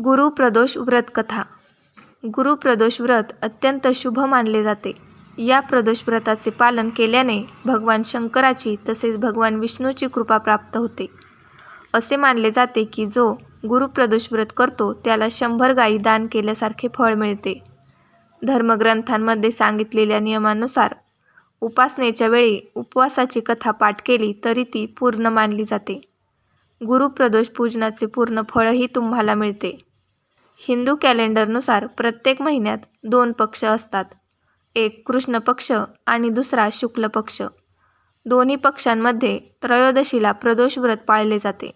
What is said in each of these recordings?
गुरुप्रदोष व्रत कथा. गुरुप्रदोष व्रत अत्यंत शुभ मानले जाते. या प्रदोष व्रताचे पालन केल्याने भगवान शंकराची तसेच भगवान विष्णूची कृपा प्राप्त होते. असे मानले जाते की जो गुरुप्रदोष व्रत करतो त्याला शंभर गायी दान केल्यासारखे फळ मिळते. धर्मग्रंथांमध्ये सांगितलेल्या नियमानुसार उपासनेच्या वेळी उपवासाची कथा पाठ केली तरी ती पूर्ण मानली जाते. गुरुप्रदोष पूजनाचे पूर्ण फळही तुम्हाला मिळते. हिंदू कॅलेंडरनुसार प्रत्येक महिन्यात दोन पक्ष असतात. एक कृष्ण पक्ष आणि दुसरा शुक्ल पक्ष. दोन्ही पक्षांमध्ये त्रयोदशीला प्रदोष व्रत पाळले जाते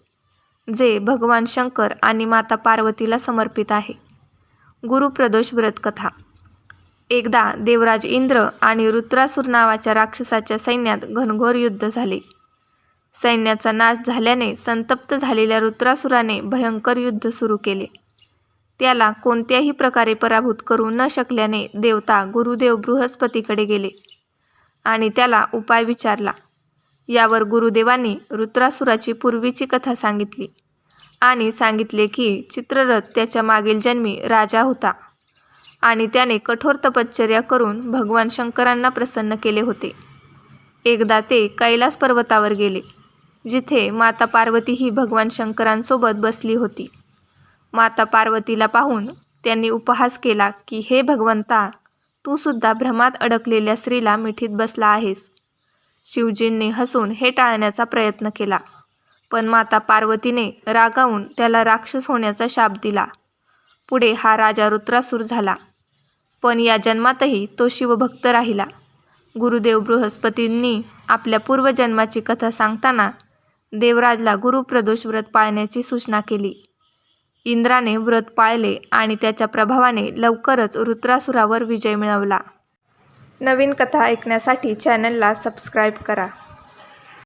जे भगवान शंकर आणि माता पार्वतीला समर्पित आहे. गुरुप्रदोष व्रत कथा. एकदा देवराज इंद्र आणि रुद्रासूर नावाच्या राक्षसाच्या सैन्यात घनघोर युद्ध झाले. सैन्याचा नाश झाल्याने संतप्त झालेल्या रुद्रासुराने भयंकर युद्ध सुरू केले. त्याला कोणत्याही प्रकारे पराभूत करू न शकल्याने देवता गुरुदेव बृहस्पतीकडे गेले आणि त्याला उपाय विचारला. यावर गुरुदेवांनी रुद्रासुराची पूर्वीची कथा सांगितली आणि सांगितले की चित्ररथ त्याच्या मागील जन्मी राजा होता आणि त्याने कठोर तपश्चर्या करून भगवान शंकरांना प्रसन्न केले होते. एकदा ते कैलास पर्वतावर गेले. जिथे माता पार्वती ही भगवान शंकरांसोबत बसली होती. माता पार्वतीला पाहून त्यांनी उपहास केला की हे भगवंता तू सुद्धा भ्रमात अडकलेल्या स्त्रीला मिठीत बसला आहेस. शिवजींनी हसून हे टाळण्याचा प्रयत्न केला. पण माता पार्वतीने रागावून त्याला राक्षस होण्याचा शाप दिला. पुढे हा राजा रुद्रासूर झाला. पण या जन्मातही तो शिवभक्त राहिला. गुरुदेव बृहस्पतींनी आपल्या पूर्वजन्माची कथा सांगताना देवराजला गुरुप्रदोष व्रत पाळण्याची सूचना केली. इंद्राने व्रत पाळले आणि त्याच्या प्रभावाने लवकरच रुद्रासुरावर विजय मिळवला. नवीन कथा ऐकण्यासाठी चॅनलला सबस्क्राईब करा.